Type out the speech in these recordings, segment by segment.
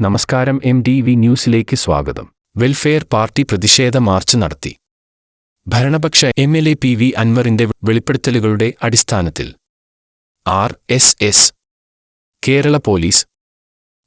നമസ്കാരം M D V ന്യൂസിലേക്ക് സ്വാഗതം. വെൽഫെയർ പാർട്ടി പ്രതിഷേധ മാർച്ച് നടത്തി. ഭരണപക്ഷ M L A P V അൻവറിന്റെ വെളിപ്പെടുത്തലുകളുടെ അടിസ്ഥാനത്തിൽ. R S S Kerala police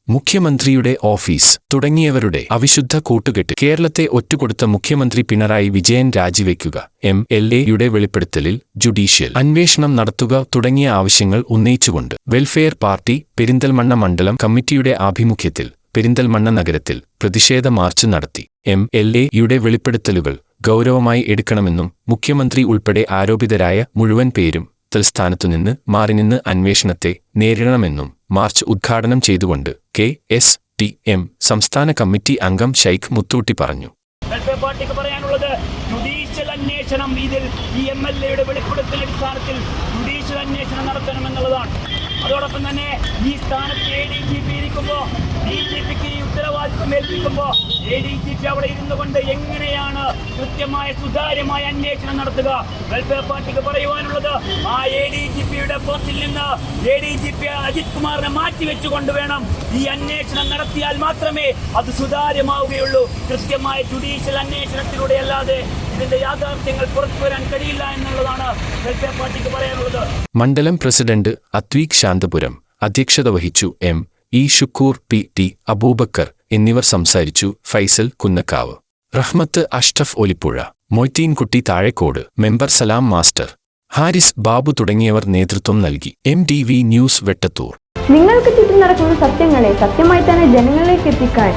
മുഖ്യമന്ത്രിയുടെ ഓഫീസ് തുടങ്ങിയവരുടെ അവിശുദ്ധ കൂട്ടുകെട്ട്. കേരളത്തെ ഒറ്റുകൊടുത്ത മുഖ്യമന്ത്രി പിണറായി വിജയൻ രാജിവെക്കുക. എം എൽ എയുടെ വെളിപ്പെടുത്തലിൽ ജുഡീഷ്യൽ. അന്വേഷണം നടത്തുക തുടങ്ങിയ ആവശ്യങ്ങൾ ഉന്നയിച്ചുകൊണ്ട്. വെൽഫെയർ പാർട്ടി പെരിന്തൽമണ്ണ മണ്ഡലം കമ്മിറ്റിയുടെ ആഭിമുഖ്യത്തിൽ പെരിന്തൽമണ്ണ നഗരത്തിൽ പ്രതിഷേധ മാർച്ച് നടത്തി. എം. എൽ. എയുടെ വെളിപ്പെടുത്തലുകൾ ഗൗരവമായി എടുക്കണമെന്നും മുഖ്യമന്ത്രി ഉൾപ്പെടെ ആരോപിതരായ മുഴുവൻ പേരും തൽസ്ഥാനത്തുനിന്ന് മാറിനിന്ന് അന്വേഷണത്തെ നേരിടണമെന്നും മാർച്ച് ഉദ്ഘാടനം ചെയ്തുകൊണ്ട് കെ. എസ്. T M. സംസ്ഥാന കമ്മിറ്റി അംഗം ഷൈഖ് മുത്തൂട്ടി പറഞ്ഞു. പാർട്ടിക്ക് പറയാനുള്ളത് അന്വേഷണം. ഇതിൽ ഈ എം എൽ എയുടെ വെളിപ്പെടുത്തൽ അടിസ്ഥാനത്തിൽ ജുഡീഷ്യൽ അന്വേഷണം അതോടൊപ്പം തന്നെ ഈ സ്ഥാനത്ത് എ ഡി ജി പി ഇരിക്കുമ്പോൾ ഡി ജി പിക്ക് ഈ ഉത്തരവാദിത്വം ഏൽപ്പിക്കുമ്പോൾ എ ഡി ജി പി അവിടെ ഇരുന്നു കൊണ്ട് എങ്ങനെയാണ് കൃത്യമായ സുതാര്യമായ അന്വേഷണം നടത്തുക? വെൽഫെയർ പാർട്ടിക്ക് പറയുവാനുള്ളത് ആ എ ഡി ജി പിയുടെ പോസ്റ്റിൽ നിന്ന് A D G P Ajith കുമാറിനെ മാറ്റിവെച്ചുകൊണ്ട് വേണം ഈ അന്വേഷണം നടത്തിയാൽ മാത്രമേ അത് സുതാര്യമാവുകയുള്ളൂ. കൃത്യമായ ജുഡീഷ്യൽ അന്വേഷണത്തിലൂടെ അല്ലാതെ ഇതിന്റെ യാഥാർത്ഥ്യങ്ങൾ പുറത്തു വരാൻ കഴിയില്ല എന്നുള്ളതാണ് വെൽഫെയർ പാർട്ടിക്ക് പറയാനുള്ളത്. മണ്ഡലം പ്രസിഡന്റ് അത്വീക് ശാന്തപുരം അധ്യക്ഷത വഹിച്ചു M E Shukkoor P T Abubakar എന്നിവർ സംസാരിച്ചു ഫൈസൽ കുന്നക്കാവ്. റഹ്മത്ത് അഷ്റഫ് ഒലിപ്പുഴ മൊയ്തീൻകുട്ടി താഴെക്കോട് മെമ്പർ സലാം മാസ്റ്റർ ഹാരിസ് ബാബു തുടങ്ങിയവർ നേതൃത്വം നൽകി. M T V news Vettathur. നിങ്ങൾക്ക് ചുറ്റും നടക്കുന്ന സത്യങ്ങളെ സത്യമായി തന്നെ ജനങ്ങളിലേക്ക് എത്തിക്കാൻ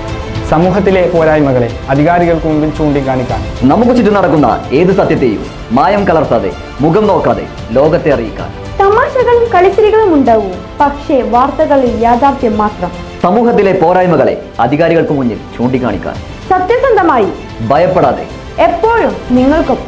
സമൂഹത്തിലെ പോരായ്മകളെ അധികാരികൾക്ക് മുമ്പിൽ ചൂണ്ടിക്കാണിക്കാൻ. നമുക്ക് ചുറ്റും നടക്കുന്ന ഏത് സത്യത്തെയും മായം കലർത്താതെ മുഖം നോക്കാതെ ലോകത്തെ അറിയിക്കാൻ. തമാശകളും കളിച്ചിരികളും ഉണ്ടാവും. പക്ഷേ വാർത്തകളിൽ യാഥാർത്ഥ്യം മാത്രം. സമൂഹത്തിലെ പോരായ്മകളെ അധികാരികൾക്ക് മുന്നിൽ ചൂണ്ടിക്കാണിക്കാൻ. സത്യസന്ധമായി. ഭയപ്പെടാതെ. എപ്പോഴും നിങ്ങൾക്കൊപ്പം.